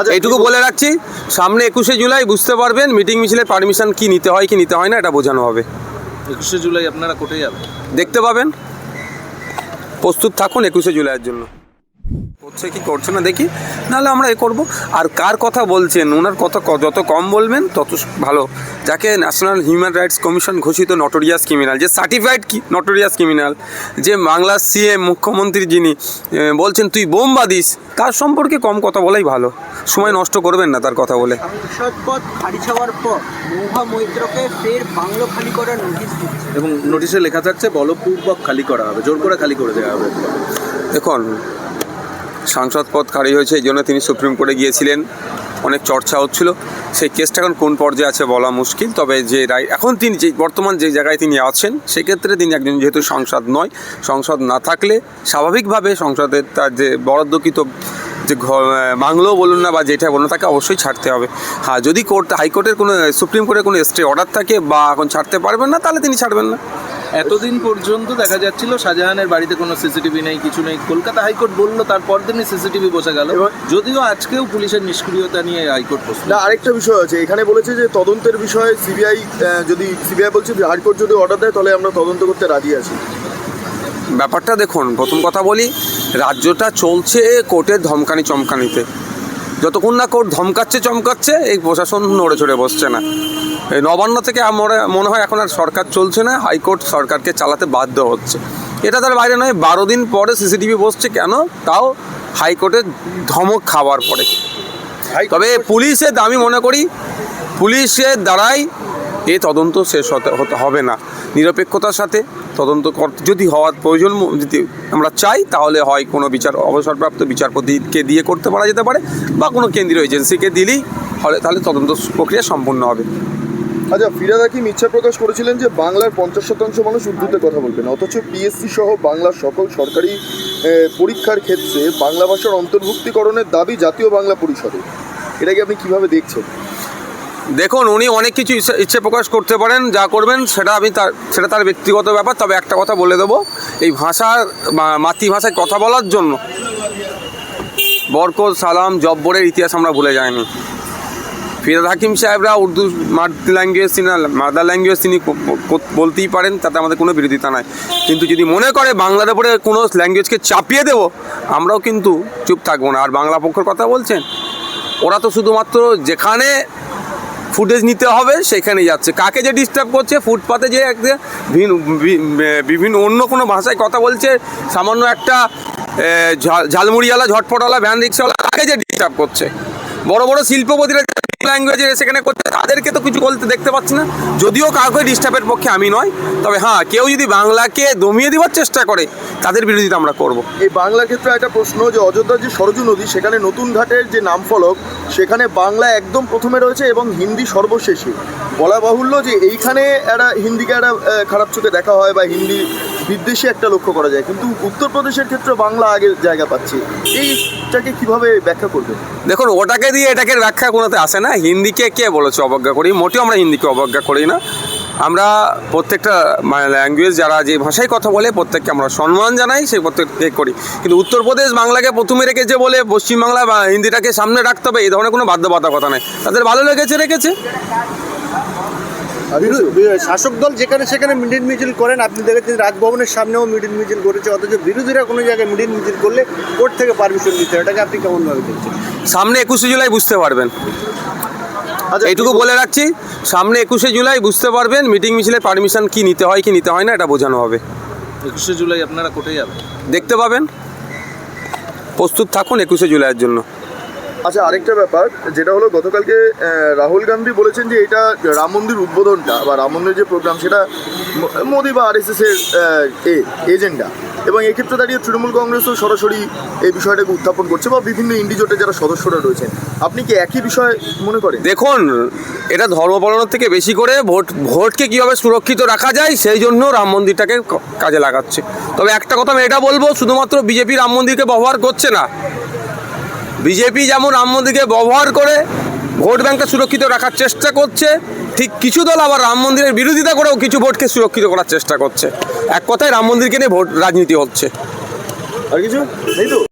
আচ্ছা, এইটুকু বলে রাখছি সামনে একুশে জুলাই বুঝতে পারবেন মিটিং মিছিলের পারমিশন কি নিতে হয় কি নিতে হয় না এটা বোঝানো হবে। একুশে জুলাই আপনারা কোথায় যাবেন। দেখতে পাবেন। প্রস্তুত থাকুন একুশে জুলাইয়ের জন্য। করছে কি করছে না দেখি নাহলে আমরা এ করব। আর কার কথা বলছেন? ওনার কথা যত কম বলবেন তত ভালো। যাকে ন্যাশনাল হিউম্যান রাইটস কমিশন ঘোষিত নটোরিয়াস ক্রিমিনাল যে সার্টিফাইড কি নটোরিয়াস ক্রিমিনাল যে বাংলার সিএম মুখ্যমন্ত্রী যিনি বলছেন তুই বোম বাদিস তার সম্পর্কে কম কথা বলাই ভালো। সময় নষ্ট করবেন না তার কথা বলে। সাংসদ খারিজ হওয়ার পর মহুয়া মৈত্রকে ফের বাংলো খালি করার নোটিশ এবং নোটিশে লেখা থাকছে বলপূর্বক খালি করা হবে। জোর করে খালি করে দেওয়া হবে। দেখুন সাংসদ পদ খারিজ হয়েছে, এই জন্য তিনি সুপ্রিম কোর্টে গিয়েছিলেন। অনেক চর্চা হচ্ছিল। সেই কেসটা এখন কোন পর্যায়ে আছে বলা মুশকিল, তবে যে রায় এখন তিনি যে বর্তমান যে জায়গায় তিনি আছেন, সেক্ষেত্রে তিনি একজন যেহেতু সংসদ নয়, সংসদ না থাকলে স্বাভাবিকভাবে সংসদের তার যে বরাদ্দকৃত যে বাংলো বলুন না বা যেটা বলুন তাকে অবশ্যই ছাড়তে হবে। হ্যাঁ যদি কোর্ট হাইকোর্টের কোনো সুপ্রিম কোর্টের কোনো স্টে অর্ডার থাকে বা এখন ছাড়তে পারবেন না, তাহলে তিনি ছাড়বেন না। এতদিন পর্যন্ত দেখা যাচ্ছিল শাহজাহানের বাড়িতে কোনো সিসিটিভি নেই কিছু নেই। কলকাতা হাইকোর্ট বলল তারপর দিনই সিসিটিভি বসে গেল। এবার- যদিও আজকেও পুলিশের নিষ্ক্রিয়তা নিয়ে হাইকোর্ট প্রশ্ন না আরেকটা বিষয় আছে। এখানে বলেছে যে তদন্তের বিষয়ে সিবিআই যদি সিবিআই বলছে যে হাইকোর্ট যদি অর্ডার দেয় তাহলে আমরা তদন্ত করতে রাজি আছি। ব্যাপারটা দেখুন প্রথম কথা বলি রাজ্যটা চলছে কোর্টের ধমকানি চমকানিতে যতক্ষণ না কোর্ট ধমকাচ্ছে চমকাচ্ছে এই প্রশাসন নড়ে চড়ে বসছে না। এই নবান্ন থেকে আমার মনে হয় এখন আর সরকার চলছে না হাইকোর্ট সরকারকে চালাতে বাধ্য হচ্ছে। এটা তার বাইরে নয় বারো দিন পরে সিসিটিভি বসছে কেন? তাও হাইকোর্টের ধমক খাওয়ার পরে। তবে পুলিশের দামি মনে করি পুলিশের দ্বারাই এই তদন্ত শেষ হতে হবে না। নিরপেক্ষতার সাথে তদন্ত যদি হওয়ার প্রয়োজন যদি আমরা চাই, তাহলে হয় কোনো বিচার অবসরপ্রাপ্ত বিচারপতিকে দিয়ে করতে পারা যেতে পারে বা কোনো কেন্দ্রীয় এজেন্সিকে দিলেই হলে তাহলে তদন্ত প্রক্রিয়া সম্পূর্ণ হবে। আচ্ছা ফিরাদ হাকিম ইচ্ছা প্রকাশ করেছিলেন যে বাংলার পঞ্চাশ শতাংশ মানুষ উর্দুতে কথা বলবেন। অথচ পিএসসি সহ বাংলার সকল সরকারি পরীক্ষার ক্ষেত্রে বাংলা ভাষার অন্তর্ভুক্তিকরণের দাবি জাতীয় বাংলা পরিষদে এটাকে আপনি কীভাবে দেখছেন? দেখুন, উনি অনেক কিছু ইচ্ছে- প্রকাশ করতে পারেন, যা করবেন, সেটা আমি তার সেটা তার ব্যক্তিগত ব্যাপার। তবে একটা কথা বলে দেবো, এই ভাষার মা- মাতৃভাষায় কথা বলার জন্য বরকত, সালাম, জব্বরের ইতিহাস আমরা ভুলে যাইনি। ফিরাদ হাকিম সাহেবরা উর্দু মাদার ল্যাঙ্গুয়েজ তিনি মাদার ল্যাঙ্গুয়েজ তিনি বলতেই পারেন, তাতে আমাদের কোনো বিরোধিতা নাই। কিন্তু যদি মনে করে বাংলার উপরে কোনো ল্যাঙ্গুয়েজকে চাপিয়ে দেবো, আমরাও কিন্তু চুপ থাকব না। আর বাংলা পক্ষের কথা বলছেন, ওরা তো শুধুমাত্র যেখানে ফুটেজ নিতে হবে সেখানে যাচ্ছে। কাকে যে ডিস্টার্ব করছে, ফুটপাতে যে বিভিন্ন অন্য কোনো ভাষায় কথা বলছে, সামান্য একটা ঝালমুড়িওয়ালা, ঝটপটওয়ালা, ভ্যান রিক্সাওয়ালা, তাকে যে ডিস্টার্ব করছে? বড় বড় শিল্পপতিরা ল্যাঙ্গুয়েজে সেখানে করছে তাদেরকে তো কিছু বলতে দেখতে পাচ্ছি না। যদিও কাউকে ডিস্টার্বের পক্ষে আমি নয়, তবে হ্যাঁ কেউ যদি বাংলাকে দমিয়ে দেওয়ার চেষ্টা করে, তাদের বিরোধিতা আমরা করব। এই বাংলার ক্ষেত্রে একটা প্রশ্ন যে অযোধ্যার যে সরজু নদী, সেখানে নতুন ঘাটের যে নাম ফলক সেখানে বাংলা একদম প্রথমে রয়েছে এবং হিন্দি সর্বশেষে। বলা বাহুল্য যে এইখানে একটা হিন্দিকে একটা খারাপ চোখে দেখা হয় বা হিন্দি বিদ্বেষী একটা লক্ষ্য করা যায়। কিন্তু উত্তরপ্রদেশের ক্ষেত্রে বাংলা আগে জায়গা পাচ্ছে। এইটাকে কীভাবে ব্যাখ্যা করবে দেখুন, ওটাকে দিয়ে এটাকে ব্যাখ্যা কোনোতে আসে না। হিন্দিকে কে বলেছে অবজ্ঞা করি? মোটেও আমরা হিন্দিকে অবজ্ঞা করি না। আমরা প্রত্যেকটা মানে ল্যাঙ্গুয়েজ যারা যে ভাষায় কথা বলে, প্রত্যেককে আমরা সম্মান জানাই, সেই প্রত্যেককে করি। কিন্তু উত্তরপ্রদেশ বাংলাকে প্রথমে রেখেছে বলে পশ্চিমবাংলা বা হিন্দিটাকে সামনে রাখতে হবে, এই ধরনের কোনো বাধ্যবাধকতা নেই। তাদের ভালো লেগেছে, রেখেছে। শাসক দল যেখানে সেখানে মিডিল মিছিল করেন আপনি দেখেছেন রাজভবনের সামনেও মিডিল মিছিল করেছে অথচ বিরোধীরা কোনো জায়গায় মিডিল মিছিল করলে কোর্ট থেকে পারমিশন দিতে হয় এটাকে আপনি কেমনভাবে দেখছেন? সামনে একুশে জুলাই বুঝতে পারবেন। আচ্ছা এইটুকু বলে রাখছি সামনে একুশে জুলাই বুঝতে পারবেন মিটিং মিছিলে পারমিশন কি নিতে হয় কি নিতে হয় না এটা বোঝানো হবে। একুশে জুলাই আপনারা কোর্টে যাবেন? দেখতে পাবেন। প্রস্তুত থাকুন একুশে জুলাইয়ের জন্য। আচ্ছা আরেকটা ব্যাপার, যেটা হলো গতকালকে রাহুল গান্ধী বলেছেন যে এটা রাম মন্দির উদ্বোধনটা বা রাম মন্দির যে প্রোগ্রাম সেটা মোদি বা আরএসএস এর এজেন্ডা এবং এক্ষেত্রে দাঁড়িয়ে তৃণমূল কংগ্রেসও সরাসরি এই বিষয়টাকে উত্থাপন করছে বা বিভিন্ন ইন্ডিজোটের যারা সদস্যরা রয়েছেন। আপনি কি একই বিষয় মনে করেন? দেখুন, এটা ধর্ম পালনের থেকে বেশি করে ভোট, ভোটকে কীভাবে সুরক্ষিত রাখা যায়, সেই জন্য রাম মন্দিরটাকে কাজে লাগাচ্ছে। তবে একটা কথা আমি এটা বলব, শুধুমাত্র বিজেপি রাম মন্দিরকে ব্যবহার করছে না। বিজেপি যেমন রাম মন্দিরকে ব্যবহার করে ভোট ব্যাংকটা সুরক্ষিত রাখার চেষ্টা করছে, ঠিক কিছু দল আবার রাম মন্দিরের বিরোধিতা করেও কিছু ভোটকে সুরক্ষিত করার চেষ্টা করছে। এক কথায় রাম মন্দিরকে নিয়ে ভোট রাজনীতি হচ্ছে। আর কিছু?